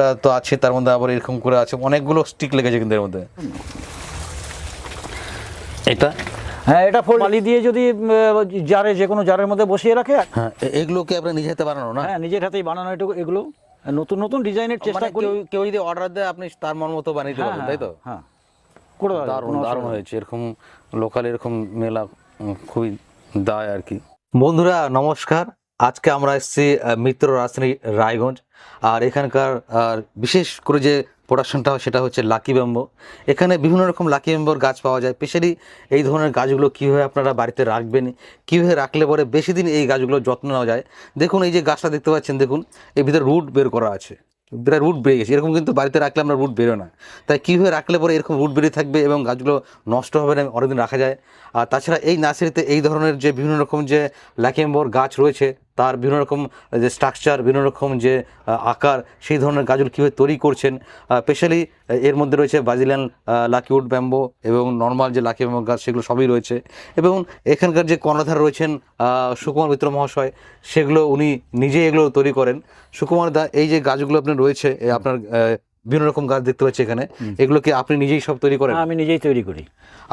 গাছটা তো আছে তার মধ্যে আবার এরকম করে আছে অনেকগুলো স্টিক লেগেছে কিন্তু এর মধ্যে। এটা? হ্যাঁ এটা ফুল বালি দিয়ে যদি জারে যে কোনো জারের মধ্যে বসিয়ে রাখে হ্যাঁ এ- এগুলোকে আপনি নিজে হাতে বানানো না? হ্যাঁ নিজের হাতেই বানানো এটুকু এগুলো। নতুন নতুন ডিজাইনের চেষ্টা মানে করি। কেউ যদি অর্ডার দেয় আপনি তার মন মতো বানিয়ে দিতে হ্যাঁ, পারবেন তাই তো? হ্যাঁ করে দেওয়া যাবে, দারুণ দারুণ হয়েছে এরকম লোকাল এরকম মেলা খুবই দায় আর কি। বন্ধুরা নমস্কার। আজকে আমরা এসেছি মিত্র রাজধানী রায়গঞ্জ। আর এখানকার বিশেষ করে যে প্রোডাকশনটা হয়, সেটা হচ্ছে লাকি ব্যাম্বো এখানে বিভিন্ন রকম লাকি ব্যাম্বোর গাছ পাওয়া যায়। স্পেশালি এই ধরনের গাছগুলো কীভাবে আপনারা বাড়িতে রাখবেন, কীভাবে রাখলে পরে বেশি দিন এই গাছগুলোর যত্ন নেওয়া যায়। দেখুন, এই যে গাছটা দেখতে পাচ্ছেন, দেখুন, এর ভিতরে রুট বের করা আছে। বিরাট রুট বেরিয়ে গেছে। এরকম কিন্তু বাড়িতে রাখলে আমরা রুট বেরো না। তাই কীভাবে রাখলে পরে এরকম রুট বেরিয়ে থাকবে এবং গাছগুলো নষ্ট হবে না, অনেকদিন রাখা যায়। আর তাছাড়া এই নার্সারিতে এই ধরনের যে বিভিন্ন রকম যে ল্যাকেম্বর গাছ রয়েছে তার বিভিন্ন রকম, যে স্ট্রাকচার বিভিন্ন রকম যে আকার, সেই ধরনের গাজল কীভাবে তৈরি করছেন স্পেশালি এর মধ্যে রয়েছে ব্রাজিলিয়ান লাকিউড ব্যাম্বো এবং নর্মাল যে লাকি ব্যাম্বো গাছ, সেগুলো সবই রয়েছে। এবং এখানকার যে কর্ণধার রয়েছেন সুকুমার মিত্র মহাশয়, সেগুলো উনি নিজেই এগুলো তৈরি করেন। সুকুমার দা, এই যে গাছগুলো আপনার রয়েছে আপনার বিভিন্ন রকম গাছ দেখতে পাচ্ছি এখানে। এগুলো কি আপনি নিজেই সব তৈরি করেন? আমি নিজেই তৈরি করি।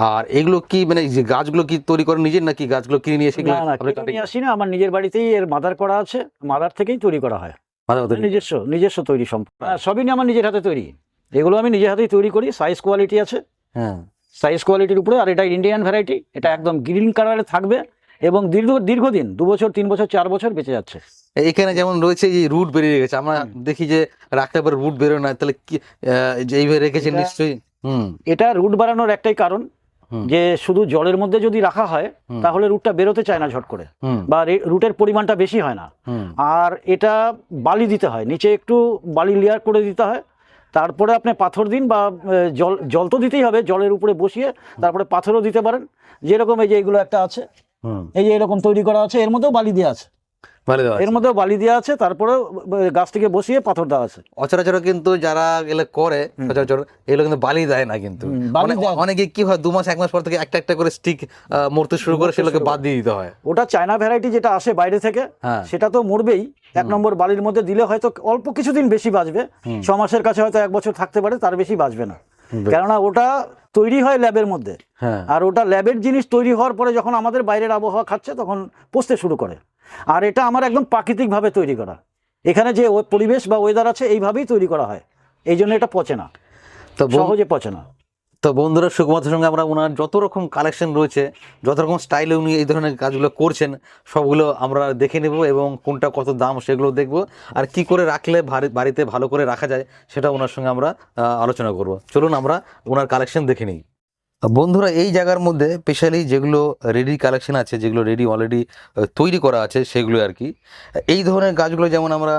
আর এগুলো কি মানে যে গাছগুলো কি তৈরি করেন নিজের নাকি গাছগুলো কিনে নিয়ে এসে নিয়ে আসি না আমার নিজের বাড়িতেই এর মাদার করা আছে। মাদার থেকেই তৈরি করা হয়। নিজস্ব নিজস্ব তৈরি সম্পূর্ণ সবই নিয়ে আমার নিজের হাতে তৈরি। এগুলো আমি নিজের হাতেই তৈরি করি সাইজ কোয়ালিটি আছে। হ্যাঁ। সাইজ কোয়ালিটির উপরে আর এটা ইন্ডিয়ান ভ্যারাইটি এটা একদম গ্রিন কালারে থাকবে এবং দীর্ঘ দীর্ঘদিন দু বছর তিন বছর চার বছর বেঁচে যাচ্ছে। এখানে যেমন রয়েছে এই রুট বেরিয়ে গেছে আমরা দেখি যে রাখতে পারে রুট বেরোয় না তাহলে কি যে এইভাবে রেখেছেন নিশ্চয়ই হুম। এটা রুট বাড়ানোর একটাই কারণ যে শুধু জলের মধ্যে যদি রাখা হয় তাহলে রুটটা বেরোতে চায় না ঝট করে বা রুটের পরিমাণটা বেশি হয় না। আর এটা বালি দিতে হয় নিচে একটু বালি লেয়ার করে দিতে হয় তারপরে আপনি পাথর দিন বা জল জল তো দিতেই হবে জলের উপরে বসিয়ে তারপরে পাথরও দিতে পারেন যেরকম এই যে এগুলো একটা আছে এই যে এরকম তৈরি করা আছে এর মধ্যেও বালি দেওয়া আছে। এর মধ্যেও বালি দেওয়া আছে তারপরে গাছ থেকে বসিয়ে পাথর দেওয়া আছে। অচরাচর কিন্তু যারা এগুলো করে সচরাচর এগুলো কিন্তু বালি দেয় না কিন্তু। হুম, বালি অনেক- দেয় না। অনেকে কি হয় দু মাস এক মাস পর থেকে একটা একটা করে স্টিক মরতে শুরু করে সেগুলোকে বাদ দিয়ে দিতে হয়। ওটা চায়না ভ্যারাইটি যেটা আসে বাইরে থেকে হ্যাঁ। সেটা তো মরবেই। এক নম্বর বালির মধ্যে দিলে হয়তো অল্প কিছুদিন বেশি বাঁচবে। ছ মাসের কাছে হয়তো এক বছর থাকতে পারে তার বেশি বাঁচবে না। কেননা ওটা তৈরি হয় ল্যাবের মধ্যে। হ্যাঁ। আর ওটা ল্যাবের জিনিস তৈরি হওয়ার পরে যখন আমাদের বাইরের আবহাওয়া খাচ্ছে তখন পচতে শুরু করে। আর এটা আমার একদম প্রাকৃতিকভাবে তৈরি করা। এখানে যে পরিবেশ বা ওয়েদার আছে এইভাবেই তৈরি করা হয়। এই জন্য এটা পচে না। তো সহজে পচে না। তো বন্ধুরা সুকুমারের সঙ্গে আমরা ওনার যত রকম কালেকশন রয়েছে যত রকম স্টাইলে উনি এই ধরনের কাজগুলো করছেন সবগুলো আমরা দেখে নেব এবং কোনটা কত দাম সেগুলো দেখব। আর কি করে রাখলে বাড়িতে ভালো করে রাখা যায় সেটা ওনার সঙ্গে আমরা আলোচনা করব। চলুন আমরা ওনার কালেকশন দেখে নিই। বন্ধুরা এই জায়গার মধ্যে স্পেশালি যেগুলো রেডি কালেকশন আছে যেগুলো রেডি অলরেডি তৈরি করা আছে সেগুলো আর কি। এই ধরনের গাছগুলো যেমন আমরা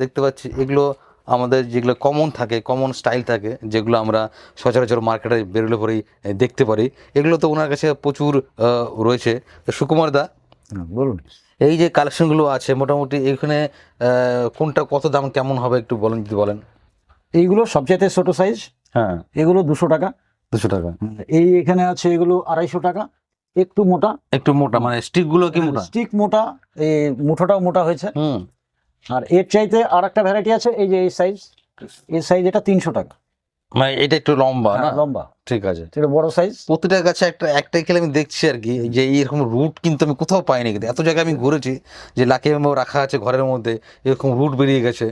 দেখতে পাচ্ছি এগুলো আমাদের যেগুলো কমন থাকে কমন স্টাইল থাকে যেগুলো আমরা সচরাচর মার্কেটে বেরোলে পরেই দেখতে পারি। এগুলো তো ওনার কাছে প্রচুর রয়েছে। সুকুমার দা বলুন। এই যে কালেকশনগুলো আছে মোটামুটি এখানে কোনটা কত দাম কেমন হবে একটু বলেন যদি বলেন। এইগুলো সবচেয়ে ছোট সাইজ হ্যাঁ। এগুলো দুশো টাকা। দুশো টাকা। এই এখানে আছে এগুলো আড়াইশো টাকা। একটু মোটা। একটু মোটা মানে স্টিকগুলো কি মোটা? স্টিক মোটা এই মুঠোটাও মোটা হয়েছে। হুম। আর এর চাইতে আর একটা ভ্যারাইটি আছে এই যে এই সাইজ এই সাইজ এটা তিনশো টাকা। মানে এটা একটু লম্বা না? হ্যাঁ, লম্বা। ঠিক আছে। এটা বড় সাইজ প্রতিটা গাছে একটা একটাই খেলে আমি দেখছি আর কি যে এইরকম রুট কিন্তু আমি কোথাও পাইনি কিন্তু। এত জায়গায় আমি ঘুরেছি যে লাকি রাখা আছে ঘরের মধ্যে এরকম রুট বেরিয়ে গেছে।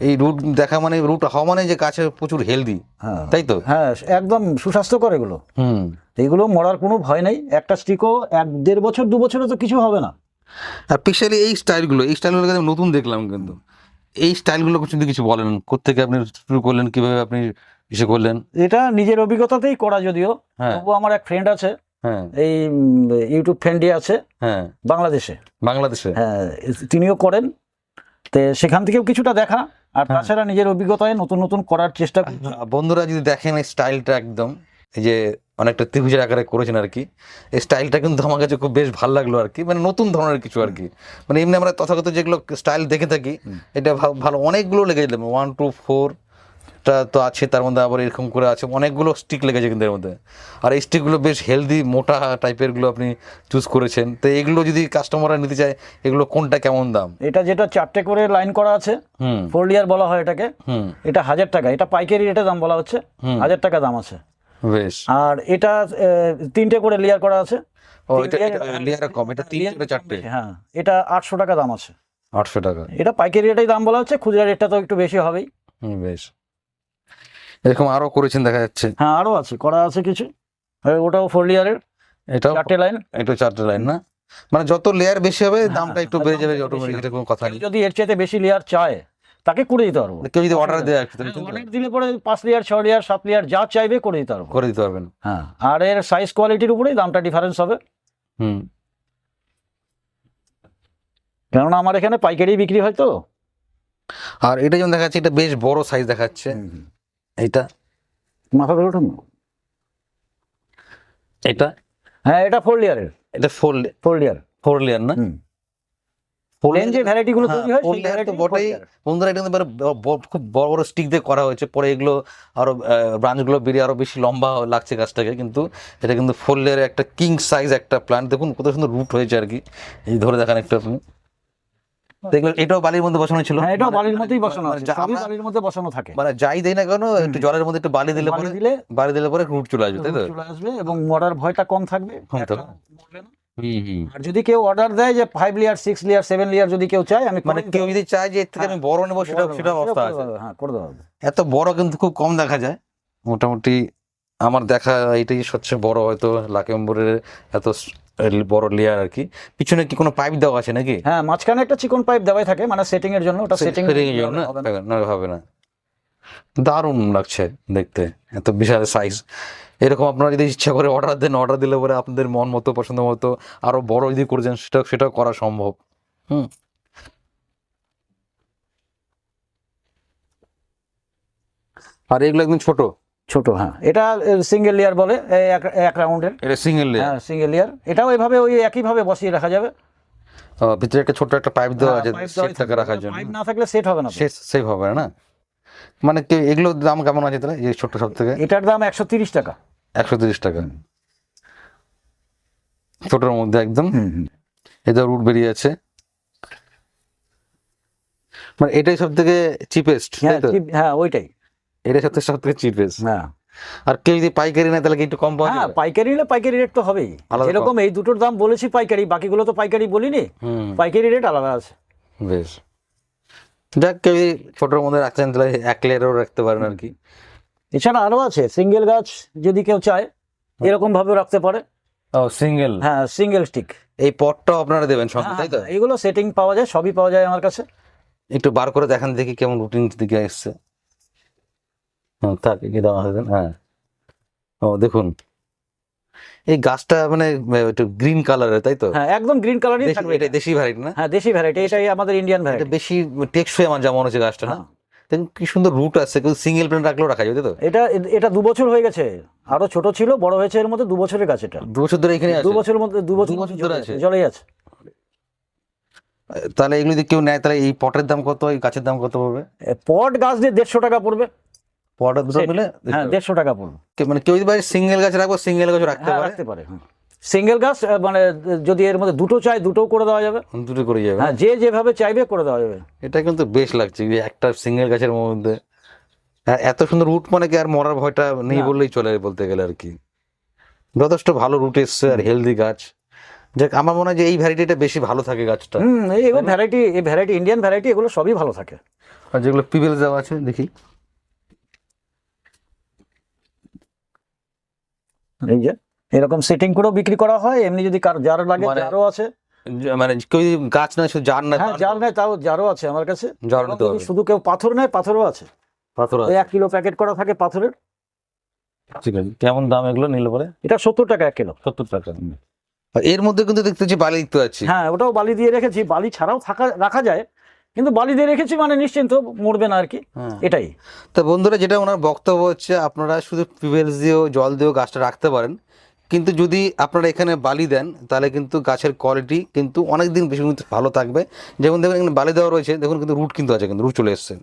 এই রুট দেখা মানে রুট হওয়া মানে যে গাছে প্রচুর হেলদি হ্যাঁ। তাই তো? হ্যাঁ একদম সুস্বাস্থ্যকর এগুলো। হুম। এগুলো মরার কোনো ভয় নেই। একটা স্টিকও এক দেড় বছর দু বছরে তো কিছু হবে না। আর স্পেশালি এই স্টাইলগুলো এই স্টাইলগুলো নতুন দেখলাম কিন্তু। এই স্টাইলগুলো যদি কিছু বলেন। কোথেকে আপনি শুরু করলেন কীভাবে আপনি ইসে করলেন। এটা নিজের অভিজ্ঞতাতেই করা যদিও হ্যাঁ। তবু আমার এক ফ্রেন্ড আছে হ্যাঁ। এই ইউটিউব ফ্রেন্ডই আছে হ্যাঁ। বাংলাদেশে। বাংলাদেশে? হ্যাঁ তিনিও করেন। তো সেখান থেকেও কিছুটা দেখা আর হ্যাঁ। তাছাড়া নিজের অভিজ্ঞতায় নতুন নতুন করার চেষ্টা বন্ধুরা যদি দেখেন এই স্টাইলটা একদম এই যে অনেকটা ত্রিভুজের আকারে করেছেন আর কি এই স্টাইলটা কিন্তু আমার কাছে খুব বেশ ভালো লাগল আর কি মানে নতুন ধরনের কিছু আর কি। মানে এমনি আমরা তথাগত যেগুলো স্টাইল দেখে থাকি এটা ভালো অনেকগুলো লেগে দিলাম ওয়ান টু ফোর গাছটা তো আছে তার মধ্যে আবার এরকম করে আছে অনেকগুলো স্টিক লেগেছে কিন্তু এর মধ্যে। আর এই স্টিকগুলো বেশ হেলদি মোটা টাইপেরগুলো আপনি চুজ করেছেন। তো এগুলো যদি কাস্টমাররা নিতে চায় এগুলো কোনটা কেমন দাম? এটা যেটা চারটে করে লাইন করা আছে হুম। ফোর লেয়ার বলা হয় এটাকে হুম। এটা হাজার টাকা। এটা পাইকারি রেটে দাম বলা হচ্ছে। হাজার টাকা দাম আছে। বেশ। আর এটা তিনটে করে লেয়ার করা আছে। ও এটা লেয়ার কম এটা তিনটে চারটে? হ্যাঁ এটা আটশো টাকা দাম আছে। আটশো টাকা। এটা পাইকারি রেটেই দাম বলা হচ্ছে খুচরা রেটটা তো একটু বেশি হবেই। হুম বেশ। এরকম আরও করেছেন দেখা যাচ্ছে। হ্যাঁ আরও আছে করা আছে কিছু। ওটাও ফোর লেয়ারের এটাও চারটে লাইন এটা চারটে লাইন না? মানে যত লেয়ার বেশি হবে হ্যাঁ, দামটা একটু বেড়ে যাবে অটোমেটিক এটা কোনো কথা নেই। যদি এর চাইতে বেশি লেয়ার চায় তাকে করে দিতে পারব। কেউ যদি অর্ডার দেয় অনেক দিলে পরে পাঁচ লেয়ার ছ লেয়ার সাত লেয়ার যা চাইবে করে দিতে পারব। করে দিতে পারবেন। হ্যাঁ আর এর সাইজ কোয়ালিটির উপরেই দামটা ডিফারেন্স হবে। হুম। কেননা আমার এখানে পাইকারি বিক্রি হয় তো। আর এটা যেমন দেখাচ্ছে এটা বেশ বড় সাইজ দেখাচ্ছে। এইটা। মাথা ধরে উঠুন না। এটা হ্যাঁ এটা ফোর লেয়ারের এটা four four layer four layer না? যে ভ্যারাইটি গুলো হ্যাঁ, তৈরি হয় সেই বটেই। বন্ধুরা এটা খুব বড় বড় স্টিক দিয়ে করা হয়েছে। পরে এগুলো আরও ব্রাঞ্চগুলো বেরিয়ে আরও বেশি লম্বা লাগছে গাছটাকে কিন্তু এটা কিন্তু ফোর লেয়ারের একটা কিং সাইজ একটা প্ল্যান্ট দেখুন কত সুন্দর রুট হয়েছে আর কি। এই ধরে দেখান একটু আপনি। এটাও বালির মধ্যে বসানো ছিল। হ্যাঁ এটাও মানে- বালির মধ্যেই বসানো মানে আছে। সবই বালির মধ্যে বসানো থাকে। মানে যাই দেই না কেন একটু জলের মধ্যে একটু বালি দিলে পরে দিলে বালি দিলে পরে রুট চলে আসবে তাই তো? চলে আসবে এবং মরার ভয়টা কম থাকবে। কম আর যদি কেউ অর্ডার দেয় যে five layer six layer seven layer যদি কেউ চায় আমি মানে কেউ যদি চায় যে এর থেকে আমি বড় নেব সেটা দেবো। সেটা অবস্থা আছে। হ্যাঁ করে দেওয়া হবে। এত বড় কিন্তু খুব কম দেখা যায়। মোটামুটি আমার দেখা এটাই সবচেয়ে বড় হয়তো লাকেম্বরের এত বড় লেয়ার আর কি। পিছনে কি কোনো পাইপ দেওয়া আছে নাকি? হ্যাঁ মাঝখানে একটা চিকন পাইপ দেওয়াই থাকে মানে সেটিং এর জন্য ওটা সেটিং এর জন্য? না। না হবে না। দারুণ লাগছে দেখতে এত বিশাল সাইজ এরকম আপনারা যদি ইচ্ছা করে অর্ডার দেন অর্ডার দিলে পরে আপনাদের মন মতো পছন্দ মতো আরও বড় যদি করে দেন সেটা সেটাও করা সম্ভব। হুম। আর এগুলো একদম ছোট। ছোট হ্যাঁ। এটা সিঙ্গেল লেয়ার বলে এক রাউন্ডের। এটা সিঙ্গেল লেয়ার হ্যাঁ সিঙ্গেল লেয়ার এটাও এভাবে ওই একই ভাবে বসিয়ে রাখা যাবে। ভিতরে একটা ছোট একটা পাইপ দেওয়া আছে পাইপ দেওয়াই সেটটাকে থাকবে। রাখার জন্য। পাইপ না থাকলে সেট হবে না তো। সে সেভ হবে না? মানে কি এগুলোর দাম কেমন আছে তাহলে এই ছোট সব থেকে? এটার দাম একশো তিরিশ টাকা। একশো তিরিশ টাকা। ছোটোর মধ্যে একদম। এটা রুট বেরিয়ে আছে। মানে এটাই সব থেকে চিপেস্ট হ্যাঁ cheap- হ্যাঁ ওইটাই এটাই সব থেকে সব থেকে চিপেস্ট হ্যাঁ আর কেউ যদি পাইকারি নেয় তাহলে কি একটু কম পাওয়া হ্যাঁ পাইকারি নিলে পাইকারি রেট তো হবেই। আলাদা যেরকম এই দুটোর দাম বলেছি পাইকারি বাকিগুলো তো পাইকারি বলিনি। হুম। পাইকারি রেট আলাদা আছে। বেশ। যাক কেউ যদি ছোটোর মধ্যে রাখছেন তাহলে এক লেয়ারও রাখতে পারেন আর কি। এছাড়া আরও আছে সিঙ্গেল গাছ যদি কেউ চায় এরকম ভাবে রাখতে পারে। ও সিঙ্গেল হ্যাঁ সিঙ্গেল স্টিক এই পটটাও আপনারা দেবেন সঙ্গে তাই তো? এগুলো সেটিং পাওয়া যায় সবই পাওয়া যায় আমার কাছে। একটু বার করে দেখান দেখি কেমন রুটিন দিকে এসছে। হ্যাঁ তাক কি দেওয়া হবে হ্যাঁ। ও দেখুন। এই গাছটা মানে একটু গ্রিন কালারের তাই তো? হ্যাঁ একদম গ্রিন কালারই থাকবে এটা দেশি ভ্যারাইটি না? হ্যাঁ দেশি ভ্যারাইটি এটাই আমাদের ইন্ডিয়ান এটা ভ্যারাইটি বেশি টেকসই আমার যেমন হচ্ছে গাছটা না? হ্যাঁ। দেখুন কি সুন্দর রুট আছে কিন্তু সিঙ্গেল প্ল্যান্ট রাখলেও রাখা যাবে তো? এটা এটা দু বছর হয়ে গেছে। আরও ছোট ছিল বড় হয়েছে এর মধ্যে দু বছরের গাছ এটা। দু বছর ধরে এখানে আছে? দু বছরের মধ্যে দু বছর দু বছর ধরে আছে? জলেই আছে। তাহলে এগুলো যদি কেউ নেয় তাহলে এই পটের দাম কত? এই গাছের দাম কত পড়বে? পট গাছ দিয়ে দেড়শো টাকা পড়বে। পটের দুটো মিলে হ্যাঁ দেড়শো টাকা পড়বে। মানে কেউ যদি সিঙ্গেল গাছ রাখব সিঙ্গেল গাছ রাখতে হ্যাঁ রাখতে পারে সিঙ্গেল গাছ মানে যদি এর মধ্যে দুটো চাই দুটোও করে দেওয়া যাবে। দুটো করে যাবে। হ্যাঁ যে যেভাবে চাইবে করে দেওয়া যাবে। এটা কিন্তু বেশ লাগছে যে একটা সিঙ্গেল গাছের মধ্যে। এত সুন্দর রুট মানে কি আর মরার ভয়টা নেই বললেই চলে বলতে গেলে আর কি। যথেষ্ট ভালো রুট এসছে আর হেলদি গাছ। যাক আমার মনে হয় যে এই ভ্যারাইটিটা বেশি ভালো থাকে গাছটা। হুম এই ভ্যারাইটি এই ভ্যারাইটি ইন্ডিয়ান ভ্যারাইটি এগুলো সবই ভালো থাকে। আর যেগুলো পিবেল দেওয়া আছে দেখি। এই যে এরকম সেটিং করেও বিক্রি করা হয় এমনি যদি কার যার লাগে মানে- যারও আছে। মানে কেউ গাছ না শুধু জার হ্যাঁ নেয় তাও আছে আমার কাছে। শুধু কেউ পাথর নেয় পাথরও আছে। পাথর এক কিলো প্যাকেট করা থাকে পাথরের। ঠিক আছে কেমন দাম এগুলো নিলে পরে? এটা সত্তর টাকা এক কিলো সত্তর টাকা। এর মধ্যে কিন্তু দেখতেছি বালি দেখতে পাচ্ছি। হ্যাঁ ওটাও বালি দিয়ে রেখেছি। বালি ছাড়াও থাকা রাখা যায়। কিন্তু বালি দিয়ে রেখেছি মানে নিশ্চিন্ত মরবে না আর কি। হ্যাঁ। এটাই। তো বন্ধুরা যেটা ওনার বক্তব্য হচ্ছে আপনারা শুধু পিবেলস দিয়েও জল দিয়েও গাছটা রাখতে পারেন। কিন্তু যদি আপনারা এখানে বালি দেন তাহলে কিন্তু গাছের কোয়ালিটি কিন্তু অনেক দিন বেশি কিন্তু ভালো থাকবে। যেমন দেখুন এখানে বালি দেওয়া রয়েছে দেখুন কিন্তু রুট কিন্তু আছে কিন্তু রুট চলে এসছে।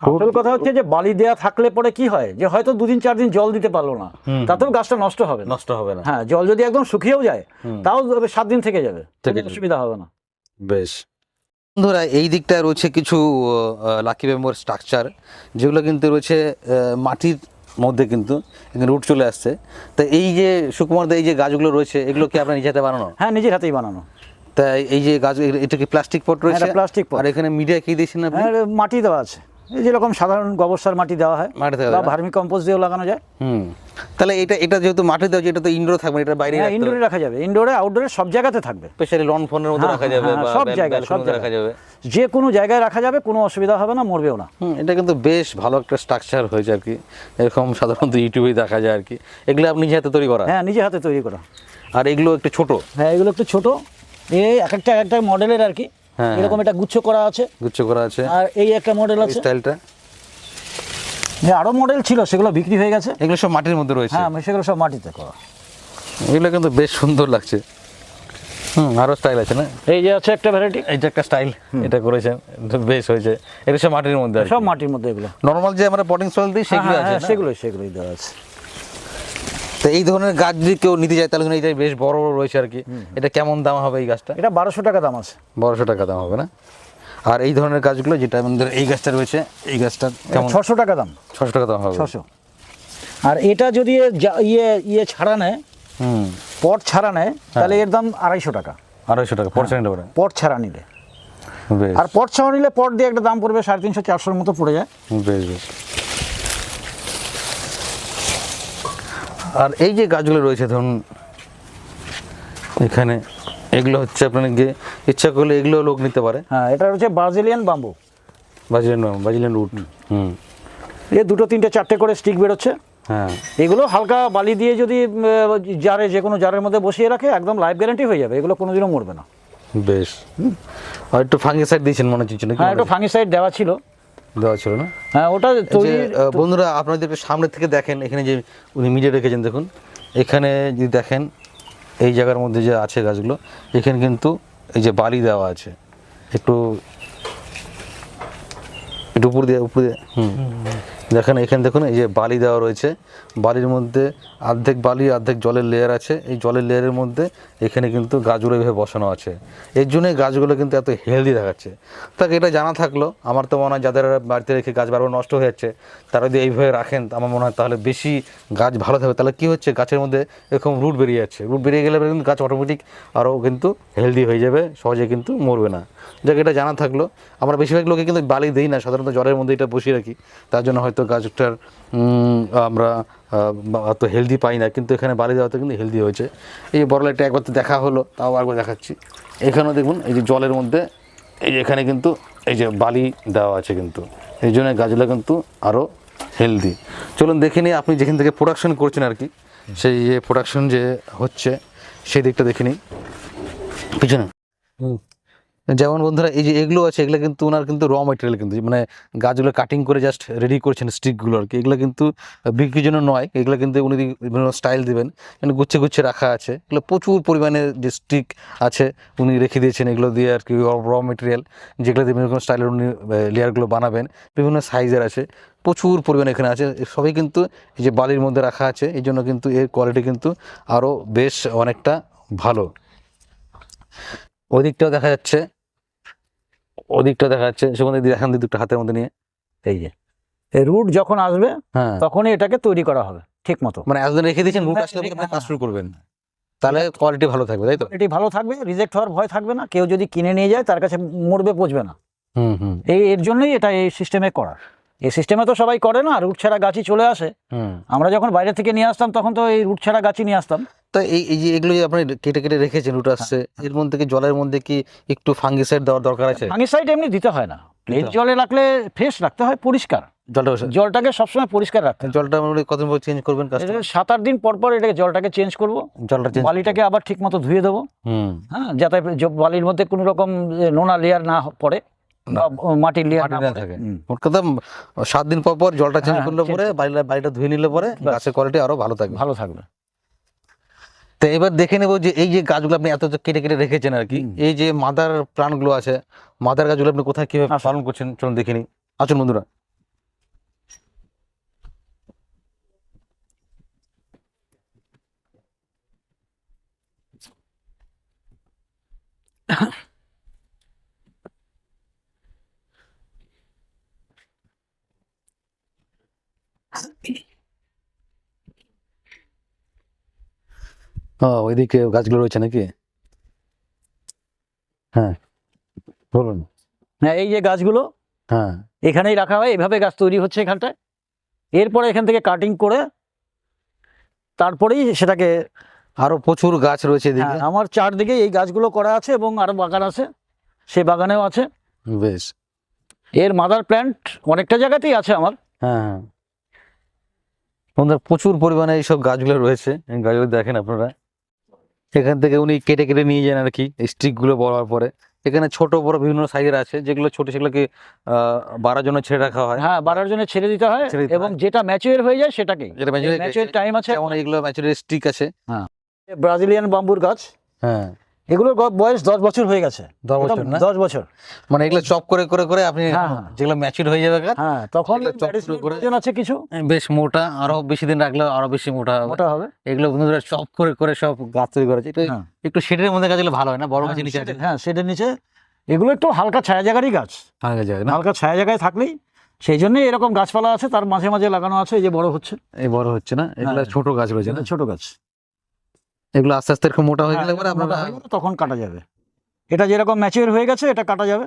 আসল কথা হচ্ছে যে বালি দেয়া থাকলে পরে কি হয়? যে হয়তো দুদিন চার দিন জল দিতে পারল না। তাতেও গাছটা নষ্ট হবে নষ্ট হবে না। হ্যাঁ জল যদি একদম শুকিয়েও যায় তাও সাত দিন থেকে যাবে। থেকে যাবে। অসুবিধা হবে না। বেশ। বন্ধুরা এই দিকটায় রয়েছে কিছু লাকি বেম্বর স্ট্রাকচার যেগুলো কিন্তু রয়েছে মাটির মধ্যে কিন্তু রুট চলে আসছে। তা এই যে সুকুমার এই যে গাছগুলো রয়েছে এগুলো কি আপনার নিজে হাতে বানানো? হ্যাঁ নিজের হাতেই বানানো। তাই এই যে গাছ এটা কি প্লাস্টিক পট রয়েছে? প্লাস্টিক পট আর এখানে মিডিয়া কি দিয়েছেন হ্যাঁ মাটি দেওয়া আছে। এই যেরকম সাধারণ গোবর সার মাটি দেওয়া হয় মাটি দেওয়া বা ভার্মি কম্পোস্ট দিয়েও লাগানো যায়। হুম। তাহলে এটা এটা যেহেতু মাটি দেওয়া এটা তো ইনডোর থাকবে এটা বাইরে হ্যাঁ ইনডোরে রাখা যাবে। ইনডোরে আউটডোরে সব জায়গাতে থাকবে। স্পেশালি লন ফোনের মধ্যে হ্যাঁ, রাখা যাবে হ্যাঁ, সব জায়গায়, সব রাখা যাবে। যে কোনো জায়গায় রাখা যাবে কোনো অসুবিধা হবে না মরবেও না। হুম এটা কিন্তু বেশ ভালো একটা স্ট্রাকচার হয়েছে আর কি। এরকম সাধারণত ইউটিউবেই দেখা যায় আর কি। এগুলো আপনি নিজে হাতে তৈরি করা? হ্যাঁ নিজে হাতে তৈরি করা। আর এগুলো একটু ছোট? হ্যাঁ এগুলো একটু ছোট। এই এক একটা এক একটা মডেলের আর কি। এরকম একটা গুচ্ছ করা আছে। গুচ্ছ করা আছে। আর এই একটা মডেল আছে। স্টাইলটা যে আরও মডেল ছিল সেগুলো বিক্রি হয়ে গেছে। এগুলো সব মাটির মধ্যে রয়েছে। হ্যাঁ সেগুলো সব মাটিতে করা। এগুলো কিন্তু বেশ সুন্দর লাগছে। হুম আরও স্টাইল আছে না? এই যে আছে একটা ভ্যারাইটি এই যে একটা স্টাইল এটা করেছেন বেশ হয়েছে। এটা সব মাটির মধ্যে সব মাটির মধ্যে এগুলো। নর্মাল যে আমরা পটিং সয়েল দিই সেগুলো হ্যাঁ, আছে হ্যাঁ, না? সেগুলোই সেগুলোই দেওয়া আছে। তো এই ধরনের গাছ যদি কেউ নিতে যায় তাহলে কিন্তু এটা বেশ বড় বড় রয়েছে আর কি। এটা কেমন দাম হবে এই গাছটা? এটা বারোশো টাকা দাম আছে। বারোশো টাকা দাম হবে না? আর এই ধরনের গাছগুলো যেটা আমাদের এই গাছটা রয়েছে এই গাছটা কেমন? ছশো টাকা দাম। ছশো টাকা দাম হবে। ছশো। আর এটা যদি ইয়ে ইয়ে ছাড়া নেয় হুম। পট ছাড়া নেয় তাহলে এর দাম আড়াইশো টাকা। আড়াইশো টাকা পড়ছে নিতে পারে? পট ছাড়া নিলে। আর পট ছাড়া নিলে পট দিয়ে একটা দাম পড়বে সাড়ে তিনশো চারশোর মতো পড়ে যায়। বেশ বেশ। আর এই যে গাছগুলো রয়েছে ধরুন এখানে এগুলো হচ্ছে আপনার গিয়ে ইচ্ছা করলে এগুলো লোক নিতে পারে। হ্যাঁ এটা হচ্ছে Brazilian bamboo Brazilian Brazilian root হুম। এ দুটো তিনটে চারটে করে স্টিক বেরোচ্ছে। হ্যাঁ। এগুলো হালকা বালি দিয়ে যদি জারে যে কোনো জারের মধ্যে বসিয়ে রাখে একদম লাইফ গ্যারান্টি হয়ে যাবে। এগুলো কোনোদিনও মরবে না। বেশ। আর একটু ফাঙ্গিসাইড দিয়েছেন মনে হচ্ছে হ্যাঁ একটু ফাঙ্গিসাইড দেওয়া ছিল। দেওয়া ছিল না? হ্যাঁ ওটা বন্ধুরা আপনাদের সামনে থেকে দেখেন এখানে যে উনি মিডিয়া রেখেছেন দেখুন। এখানে যদি দেখেন এই জায়গার মধ্যে যে আছে গাছগুলো এখানে কিন্তু এই যে বালি দেওয়া আছে। একটু একটু উপর দিয়ে উপর দিয়ে। হুম। দেখেন, এখানে দেখুন, এই যে বালি দেওয়া রয়েছে। বালির মধ্যে অর্ধেক বালি, অর্ধেক জলের লেয়ার আছে। এই জলের লেয়ারের মধ্যে এখানে কিন্তু গাছগুলো এভাবে বসানো আছে। এর জন্যই গাছগুলো কিন্তু এত হেলদি দেখাচ্ছে। তাকে এটা জানা থাকল, আমার তো মনে হয় যাদের বাড়িতে রেখে গাছ বারবার নষ্ট হয়ে যাচ্ছে, তারা যদি এইভাবে রাখেন, আমার মনে হয় তাহলে বেশি গাছ ভালো থাকবে। তাহলে কী হচ্ছে, গাছের মধ্যে এরকম রুট বেরিয়ে যাচ্ছে। রুট বেরিয়ে গেলে কিন্তু গাছ অটোমেটিক আরও কিন্তু হেলদি হয়ে যাবে, সহজে কিন্তু মরবে না। যাকে, এটা জানা থাকল। আমরা বেশিরভাগ লোকে কিন্তু বালি দিই না, সাধারণত জলের মধ্যে এটা বসিয়ে রাখি। তার জন্য হয়তো গাছটার আমরা অত হেলদি পাই না, কিন্তু এখানে বালি দেওয়াতে কিন্তু হেলদি হয়েছে। এই যে বড় লাইটটা একবার তো দেখা হলো, তাও একবার দেখাচ্ছি। এখানেও দেখুন, এই যে জলের মধ্যে, এই যে এখানে কিন্তু, এই যে বালি দেওয়া আছে কিন্তু। এই জন্য গাছগুলো কিন্তু আরও হেলদি চলুন দেখে নিই, আপনি যেখান থেকে প্রোডাকশন করছেন আর কি, সেই যে প্রোডাকশন যে হচ্ছে, সেই দিকটা দেখে নিই। পিছনে। যেমন বন্ধুরা, এই যে এগুলো আছে, এগুলো কিন্তু ওনার কিন্তু র মেটেরিয়াল কিন্তু মানে গাছগুলো কাটিং করে জাস্ট রেডি করছেন স্টিকগুলো আর কি। এগুলো কিন্তু বিক্রির জন্য নয়, এগুলো কিন্তু উনি বিভিন্ন স্টাইল দিবেন মানে গুচ্ছে গুচ্ছে রাখা আছে। এগুলো প্রচুর পরিমাণে যে স্টিক আছে, উনি রেখে দিয়েছেন এগুলো দিয়ে আর কি র মেটেরিয়াল যেগুলো দিয়ে বিভিন্ন স্টাইলের উনি লেয়ারগুলো বানাবেন, বিভিন্ন সাইজের আছে, প্রচুর পরিমাণে এখানে আছে। সবই কিন্তু এই যে বালির মধ্যে রাখা আছে, এই জন্য কিন্তু এর কোয়ালিটি কিন্তু আরও বেশ অনেকটা ভালো। ওদিকটাও দেখা যাচ্ছে। ওদিকটা দেখা যাচ্ছে সেখানে দেখান একটু হাতের মধ্যে নিয়ে। এই যে। এই রুট যখন আসবে হ্যাঁ। তখনই এটাকে তৈরি করা হবে ঠিক মতো। মানে এতদিন রেখে দিয়েছেন রুট হ্যাঁ, আসলে আপনি কাজ শুরু করবেন। তাহলে কোয়ালিটি ভালো থাকবে তাই তো? এটি ভালো থাকবে রিজেক্ট হওয়ার ভয় থাকবে না। কেউ যদি কিনে নিয়ে যায় তার কাছে মরবে পচবে না। হুম হুম। এই এর জন্যই এটা এই সিস্টেমে করা। এই সিস্টেমে তো সবাই করে না রুট ছাড়া গাছই চলে আসে। আমরা যখন বাইরে থেকে নিয়ে আসতাম তখন তো এই রুট ছাড়া গাছই নিয়ে আসতাম। তো এই এই যে এগুলো আপনি কেটে কেটে রেখেছেন রুট আসছে এর মধ্যে কি জলের মধ্যে কি একটু ফাঙ্গিসাইড দেওয়ার দরকার আছে? ফাঙ্গিসাইড এমনি দিতে হয় না। প্লেন জলে রাখলে ফ্রেশ রাখতে হয় পরিষ্কার। জলটা জলটাকে সবসময় পরিষ্কার রাখতে জলটা কতদিন পর চেঞ্জ করবেন সাত আট দিন পর পর এটাকে জলটাকে চেঞ্জ করব। জলটা বালিটাকে আবার ঠিক মতো ধুয়ে দেবো। হুম। হ্যাঁ যাতে বালির মধ্যে কোনো রকম নোনা লেয়ার না পড়ে। মাটির লেয়ার থাকে। সাত দিন পর পর জলটা চেঞ্জ হ্যাঁ, করলে পরে বাড়িটা বাড়িটা ধুয়ে নিলে পরে গাছের কোয়ালিটি আরও ভালো থাকবে। ভালো থাকবে। তো এবার দেখে নেব যে এই যে গাছগুলো আপনি এত কেটে কেটে রেখেছেন আর কি এই যে মাদার প্রাণগুলো আছে মাদার গাছগুলো আপনি কোথায় কীভাবে পালন করছেন চলুন দেখে নিই। আসুন বন্ধুরা। Uh-huh. ও ওইদিকে গাছগুলো রয়েছে নাকি? হ্যাঁ বলুন। হ্যাঁ এই যে গাছগুলো হ্যাঁ। এখানেই রাখা হয় এভাবে গাছ তৈরি হচ্ছে এখানটায়। এরপরে এখান থেকে কাটিং করে তারপরেই সেটাকে আরও প্রচুর গাছ রয়েছে এদিকে। হ্যাঁ, আমার চারদিকে এই গাছগুলো করা আছে এবং আরও বাগান আছে সেই বাগানেও আছে। বেশ। এর মাদার প্ল্যান্ট অনেকটা জায়গাতেই আছে আমার। হ্যাঁ হ্যাঁ। প্রচুর পরিমাণে এইসব গাছগুলো রয়েছে। গাছগুলো দেখেন আপনারা। এখান থেকে উনি কেটে কেটে নিয়ে যান আর কি স্টিকগুলো বড়ার পরে। এখানে ছোট বড় বিভিন্ন সাইজের আছে যেগুলো ছোট সেগুলোকে আহ, বাড়ার জন্য ছেড়ে রাখা হয়। হ্যাঁ বাড়ার জন্য ছেড়ে দিতে হয় এবং যেটা ম্যাচিওর হয়ে যায় সেটাকে যেটা ম্যাচিওর টাইম আছে। যেমন এগুলো ম্যাচিওর স্টিক আছে। হ্যাঁ। ব্রাজিলিয়ান বাম্বুর গাছ। হ্যাঁ। এগুলোর বয়স দশ বছর হয়ে গেছে। দশ বছর না? দশ বছর। মানে এগুলো চপ করে করে করে আপনি হ্যাঁ, হ্যাঁ। যেগুলো ম্যাচুর হয়ে যাবে হ্যাঁ তখন প্রয়োজন আছে কিছু? বেশ মোটা আরও বেশি দিন রাখলে আরও বেশি মোটা হবে। ওটা হবে? এগুলো বন্ধুরা চপ করে করে সব গাছ তৈরি করেছে। একটু শেডের মধ্যে গাছগুলো ভালো হয় না? বড় গাছের নিচে হ্যাঁ সেটার নিচে। এগুলো একটু হালকা ছায়া জায়গারই গাছ। যায় না? হালকা ছায়া জায়গায় থাকলেই সেই জন্যই এরকম গাছপালা আছে তার মাঝে মাঝে লাগানো আছে এই যে বড় হচ্ছে। এই বড় হচ্ছে না? এগুলো। ছোট গাছ রয়েছে না? ছোট গাছ। এগুলো আস্তে আস্তে এরকম মোটা হয়ে গেলে হ্যাঁ, পরে আপনারা গেলে তখন কাটা যাবে। এটা যেরকম ম্যাচিওর হয়ে গেছে এটা কাটা যাবে।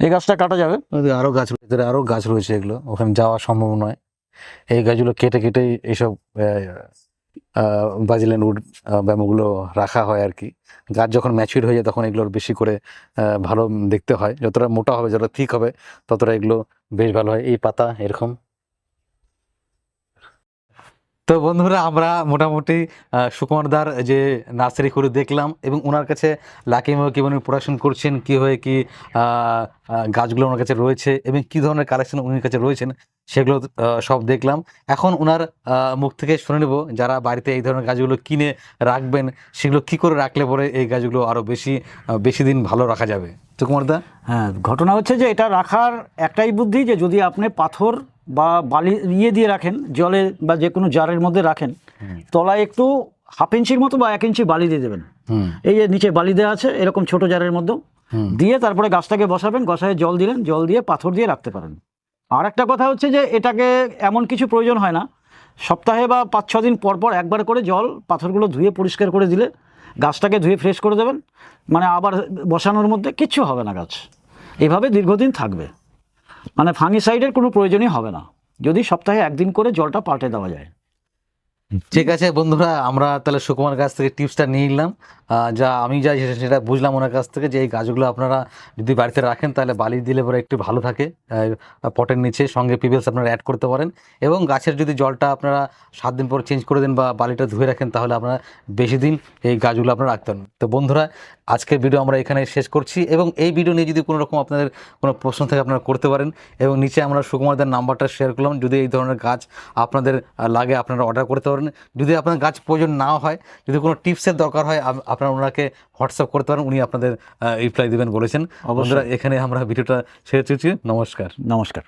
এই গাছটা কাটা যাবে। ওদিকে আরও গাছ রয়েছে আরও গাছ রয়েছে এগুলো ওখানে যাওয়া সম্ভব নয়। এই গাছগুলো কেটে কেটে এইসব বাজিলেন উড ব্যামোগুলো রাখা হয় আর কি। গাছ যখন ম্যাচিউর হয়ে যায় তখন এগুলোর বেশি করে ভালো দেখতে হয়। যতটা মোটা হবে যতটা ঠিক হবে ততটা এগুলো বেশ ভালো হয়। এই পাতা এরকম। তো বন্ধুরা আমরা মোটামুটি সুকুমারদার যে নার্সারি করে দেখলাম এবং ওনার কাছে লাকিভাবে কীভাবে প্রোডাকশন করছেন কি আহ, আহ, গাছগুলো ওনার কাছে রয়েছে এবং কী ধরনের কালেকশন উনার কাছে রয়েছেন সেগুলো সব দেখলাম। এখন ওনার মুখ থেকে শুনে নেব যারা বাড়িতে এই ধরনের গাছগুলো কিনে রাখবেন সেগুলো কি করে রাখলে পরে এই গাছগুলো আরও বেশি বেশি দিন ভালো রাখা যাবে। সুকুমারদা? হ্যাঁ ঘটনা হচ্ছে যে এটা রাখার একটাই বুদ্ধি যে যদি আপনি পাথর বা বালি ইয়ে দিয়ে রাখেন জলে বা যে কোনো জারের মধ্যে রাখেন তলায় একটু হাফ ইঞ্চির মতো বা এক ইঞ্চি বালি দিয়ে দেবেন। এই যে নিচে বালি দেওয়া আছে এরকম ছোট জারের মধ্যে দিয়ে তারপরে গাছটাকে বসাবেন গসায় জল দিলেন জল দিয়ে পাথর দিয়ে রাখতে পারেন। আর একটা কথা হচ্ছে যে এটাকে এমন কিছু প্রয়োজন হয় না। সপ্তাহে বা পাঁচ ছ দিন পর পর একবার করে জল পাথরগুলো ধুয়ে পরিষ্কার করে দিলে গাছটাকে ধুয়ে ফ্রেশ করে দেবেন। মানে আবার বসানোর মধ্যে কিচ্ছু হবে না গাছ। এভাবে দীর্ঘদিন থাকবে। মানে ফাঙ্গিসাইডের কোনো প্রয়োজনই হবে না। যদি সপ্তাহে একদিন করে জলটা পাল্টে দেওয়া যায়। ঠিক আছে, বন্ধুরা, আমরা তাহলে সুকুমার কাছ থেকে টিপসটা নিয়ে নিলাম। যা আমি যা সেটা- বুঝলাম ওনার কাছ থেকে যে এই গাছগুলো আপনারা যদি বাড়িতে রাখেন, তাহলে বালি দিলে পরে একটু ভালো থাকে। পটের নিচে সঙ্গে পিবেলস আপনারা অ্যাড করতে পারেন। এবং গাছের যদি জলটা আপনারা সাত দিন পর চেঞ্জ করে দেন বা বালিটা ধুয়ে রাখেন, তাহলে আপনারা বেশি দিন এই গাছগুলো আপনারা রাখতে পারেন তো বন্ধুরা, আজকের ভিডিও আমরা এখানে শেষ করছি এবং এই ভিডিও নিয়ে যদি কোনো রকম আপনাদের কোনো প্রশ্ন থাকে, আপনারা করতে পারেন। এবং নিচে আমরা সুকুমারদের নাম্বারটা শেয়ার করলাম। যদি এই ধরনের গাছ আপনাদের লাগে, আপনারা অর্ডার করতে পারেন। যদি আপনার গাছ প্রয়োজন না হয় যদি কোনো টিপসের দরকার হয় আপ- আপনারা ওনাকে হোয়াটসঅ্যাপ করতে পারেন উনি আপনাদের রিপ্লাই দেবেন বলেছেন। বন্ধুরা এখানে আমরা ভিডিওটা ছেড়ে করছি নমস্কার। নমস্কার।